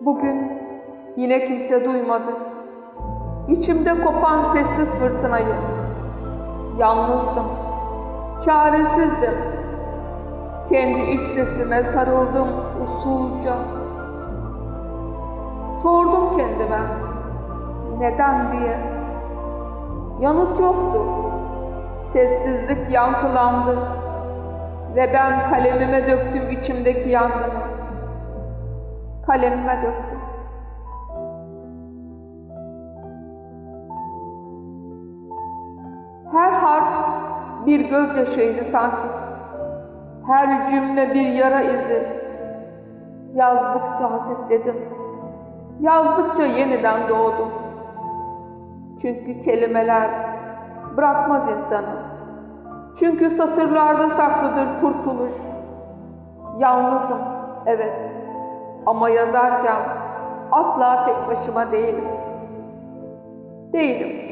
Bugün yine kimse duymadı. İçimde kopan sessiz fırtınayı. Yalnızdım, çaresizdim. Kendi iç sesime sarıldım usulca. Sordum kendime, neden diye. Yanıt yoktu. Sessizlik yankılandı ve ben kalemime döktüm içimdeki yangını. Kalemime döktüm. Her harf bir gözyaşıydı sanki. Her cümle bir yara izi. Yazdıkça hafifledim. Yazdıkça yeniden doğdum. Çünkü kelimeler bırakmaz insanı. Çünkü satırlarda saklıdır kurtuluş. Yalnızım, evet. Ama yazarken asla tek başıma değilim. Değilim.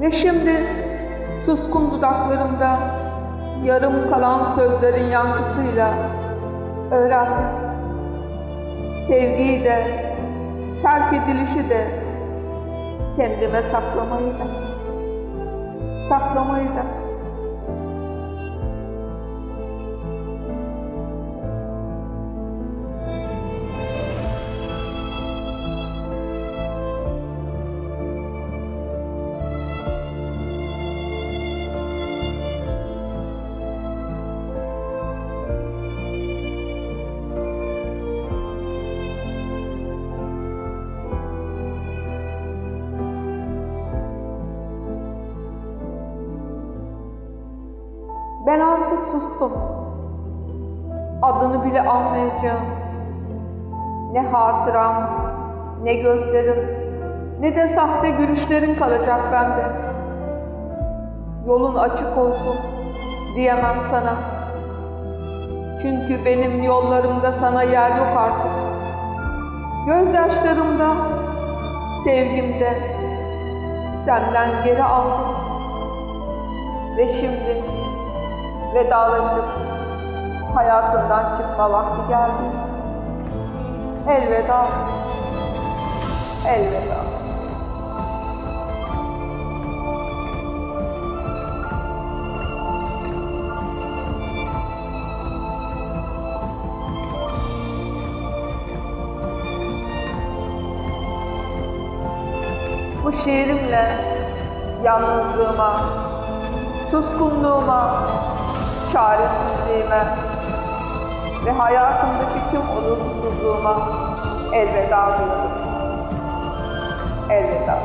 Ve şimdi suskun dudaklarımda yarım kalan sözlerin yankısıyla öğrendim. Sevgiyi de, terk edilişi de, kendime saklamayı da, saklamayı da. Ben artık sustum. Adını bile anmayacağım. Ne hatıram, ne gözlerin, ne de sahte gülüşlerin kalacak bende. Yolun açık olsun diyemem sana. Çünkü benim yollarımda sana yer yok artık. Gözyaşlarımda, sevgimde senden geri aldım. Ve şimdi vedalaşıp hayatından çıkma vakti geldi. Elveda. Elveda. Bu şiirimle yalnızlığıma, suskunluğuma, çaresizliğime ve hayatımdaki tüm olumsuzluğuma elveda diyorum. Elveda.